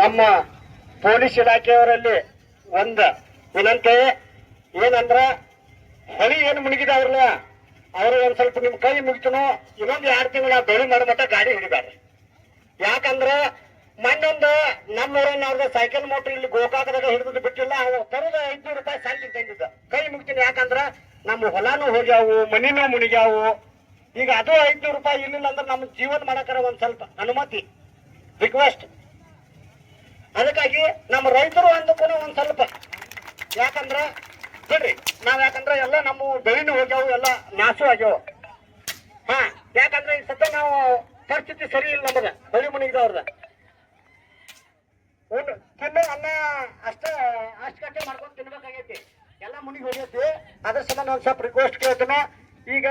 ನಮ್ಮ ಪೊಲೀಸ್ ಇಲಾಖೆಯವರಲ್ಲಿ ಒಂದು ವಿನಂತಿ, ಏನಂದ್ರ ಹೊಳಿ ಏನು ಅವ್ರಲ್ಲ ಅವರು ಒಂದ್ ಸ್ವಲ್ಪ ನಿಮ್ ಕೈ ಮುಗಿತನೋ, ಇನ್ನೊಂದು ಎರಡು ತಿಂಗಳ ಬೆಳಿ ಮಾಡೋ ಮಟ್ಟ ಗಾಡಿ ಹಿಡಿದಾರೆ ಯಾಕಂದ್ರ ಮೊನ್ನೊಂದು ಅವ್ರದ್ದು ಸೈಕಲ್ ಮೋಟರ್ ಇಲ್ಲಿ ಗೋಕಾಕದಾಗ ಹಿಡಿದು ಬಿಟ್ಟಿಲ್ಲ ಅವ್ರು ತರದ ಐದ್ನೂರು ರೂಪಾಯಿ ಸಾಲಿಗೆ ತಂದಿದ್ದ ಕೈ ಮುಗಿತೀನಿ, ಯಾಕಂದ್ರ ನಮ್ಮ ಹೊಲಾನು ಹೋಗ್ಯಾವು, ಮನಿನೂ ಮುಣಿಗ್ಯಾವು. ಈಗ ಅದು ಐದ್ನೂರು ರೂಪಾಯಿ ಇಲ್ಲಿಲ್ಲ ಅಂದ್ರೆ ನಮ್ಮ ಜೀವನ ಮಾಡಕರ ಒಂದ್ ಸ್ವಲ್ಪ ಅನುಮತಿ ರಿಕ್ವೆಸ್ಟ್ ಅದಕ್ಕಾಗಿ ನಮ್ಮ ರೈತರು ಅಂದಕ್ಕೂ ಒಂದ್ ಸ್ವಲ್ಪ ಯಾಕಂದ್ರ ಬಿಡ್ರಿ, ನಾವ್ ಯಾಕಂದ್ರ ಎಲ್ಲ ನಮ್ಮ ಬೆಳಿನೂ ಹೋಗ್ಯಾವು, ಎಲ್ಲ ನಾಶು ಆಗ್ಯಾವ. ಹಾ, ಯಾಕಂದ್ರೆ ಈ ಸದ್ಯ ನಾವು ಪರಿಸ್ಥಿತಿ ಸರಿ ಇಲ್ಲ ನಮಗ ಬಳಿ ಮುನಿಗಿದವ್ರದ ತಿನ್ನೋ ಅನ್ನ ಅಷ್ಟ ಕಟ್ಟೆ ಮಾಡ್ಕೊಂಡು ತಿನ್ಬೇಕಾಗೈತಿ. ಎಲ್ಲ ಮುನಿಗ್ ಹೋಗೈತಿ ಅದ್ರ ಸಂಬಂಧ ಒಂದ್ ಸ್ವಲ್ಪ ರಿಕ್ವೆಸ್ಟ್ ಕೇಳ್ತೀನಿ. ಈಗ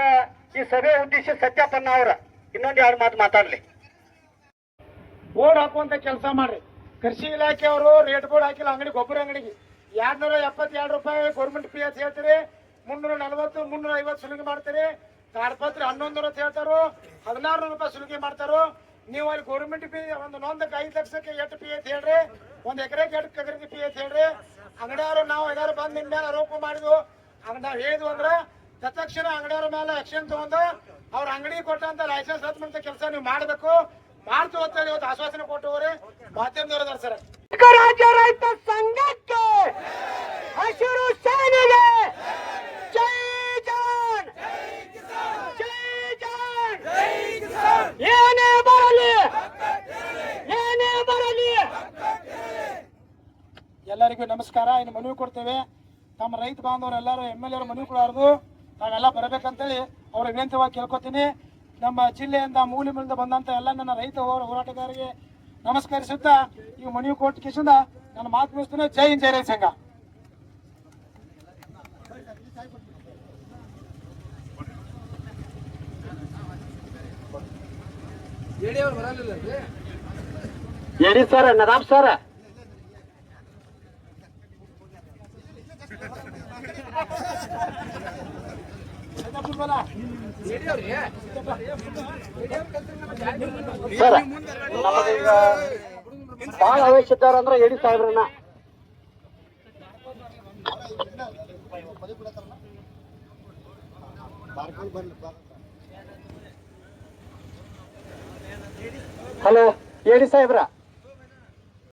ಈ ಸಭೆ ಉದ್ದೇಶ ಸತ್ಯಪನ್ನ ಅವ್ರ, ಇನ್ನೊಂದ್ ಎರಡು ಮಾತು ಮಾತಾಡ್ಲಿ. ಓಡ್ ಹಾಕುವಂತ ಕೆಲಸ ಮಾಡ್ರಿ. ಕೃಷಿ ಇಲಾಖೆಯವರು ರೇಟ್ ಬೋರ್ಡ್ ಹಾಕಿಲ್ಲ, ಅಂಗಡಿ ಗೊಬ್ಬರ ಅಂಗಡಿಗೆ. ಎರಡ್ನೂರ ಎಪ್ಪತ್ತೆರಡು ರೂಪಾಯಿ ಗೌರ್ಮೆಂಟ್ ಪಿ ಎಸ್ ಹೇಳ್ತಾರೆ. ಮುನ್ನೂರ ನಲವತ್ತು, ಮುನ್ನೂರ ಐವತ್ತು ಸುಲಿಗೆ ಮಾಡ್ತಾರೆ. ತಾಡ್ಪತ್ರಿ ಹನ್ನೊಂದು ನೂರ ಹೇಳ್ತಾರೋ ಹದಿನಾರು ರೂಪಾಯಿ ಸುಲಿಗೆ ಮಾಡ್ತಾರೋ, ನೀವು ಅಲ್ಲಿ ಗೌರ್ಮೆಂಟ್ ಪಿ ಒಂದು ನೊಂದಕ್ಕೆ ಐದು ಲಕ್ಷಕ್ಕೆ ಎಷ್ಟು ಪಿ ಎಸ್ ಹೇಳ್ರಿ? ಒಂದ್ ಎಕರೆಗೆ ಎಷ್ಟು ಎಕರೆಗೆ ಪಿ ಎಸ್ ಹೇಳ್ರಿ? ಅಂಗಡಿಯವರು ನಾವು ಯಾರು ಬಂದ ನಿಮ್ ಮೇಲೆ ಆರೋಪ ಮಾಡಿದ್ವು. ನಾವ್ ಹೇಳಿದ್ವು ಅಂದ್ರ, ತತ್ಕ್ಷಣ ಅಂಗಡಿಯವ್ರ ಮೇಲೆ ಆಕ್ಷನ್ ತಗೊಂಡು ಅವ್ರ ಅಂಗಡಿ ಕೊಟ್ಟಂತ ಲೈಸೆನ್ಸ್ ಮಾಡಂತ ಕೆಲಸ ನೀವು ಮಾಡಬೇಕು. ಮಾಡ್ತು ಅಂತ ಹೇಳಿ ಇವತ್ತು ಆಶ್ವಾಸನೆ ಕೊಟ್ಟವರು ಮಾಧ್ಯಮದವ್ರು ಅದಾರ ಸರ್ ರಾಜ್ಯ ರೈತ ಸಂಘಕ್ಕೆ ಹಸಿರು ಸೇನೆಗೆ ಜೈ ಜಾನ್ ಜೈ ಜಾನ್ ಏನೇ ಬರಲಿ ಏನೇ ಬರಲಿ! ಎಲ್ಲರಿಗೂ ನಮಸ್ಕಾರ. ಇನ್ನು ಮನವಿ ಕೊಡ್ತೇವೆ. ತಮ್ಮ ರೈತ ಬಾಂಧವರು ಎಲ್ಲರೂ ಎಂ ಎಲ್ ಎರು ಮನವಿ ಕೊಡಾರ್ದು. ತಾವೆಲ್ಲ ಬರಬೇಕಂತೇಳಿ ಅವ್ರ ವಿನಂತಿವಾಗಿ ಕೇಳ್ಕೊತೀನಿ. ನಮ್ಮ ಜಿಲ್ಲೆಯಿಂದ ಮೂಲೆ ಮೂಲಿಂದ ಬಂದಂತ ಎಲ್ಲ ನನ್ನ ರೈತ ಹೋರ- ಹೋರಾಟಗಾರರಿಗೆ ನಮಸ್ಕರಿಸುತ್ತಾ ಈ ಮಣಿ ಕೋಟ್ ಕಿಶಿಂದ ನನ್ನ ಮಾತು ಮುಗಿಸ್ತೇನೆ. ಜೈ ಹಿಂದ್ ಜೈ ರೈತ ಸಂಘ. ಹೇಳಿ ಸರ್ ನದಾಮ್ ಸರ್. ಸರ್ ಭಾಳ ಇದ್ದಾರೆ ಅಂದ್ರೆ ಸಾಹೇಬ್ರನ್ನ. ಹಲೋ ಹೇಳಿ ಸಾಹೇಬ್ರ.